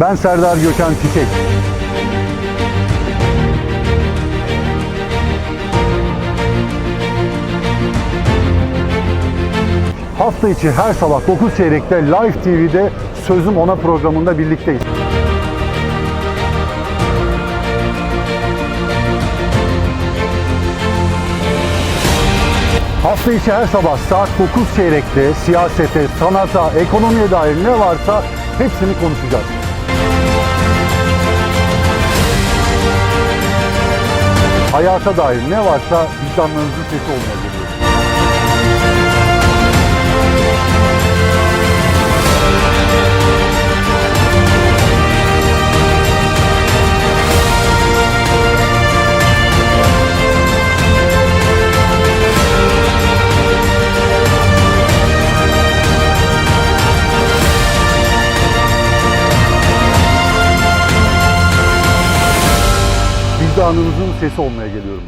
Ben Serdar Gökhan Çiçek. Hafta içi her sabah 9 çeyrekte Live TV'de Sözüm Ona programında birlikteyiz. Hafta içi her sabah saat 9 çeyrekte siyasete, sanata, ekonomiye dair ne varsa hepsini konuşacağız. Hayata dair ne varsa vicdanlarınızın sesi olmaya Vicdanınızın sesi olmaya geliyorum.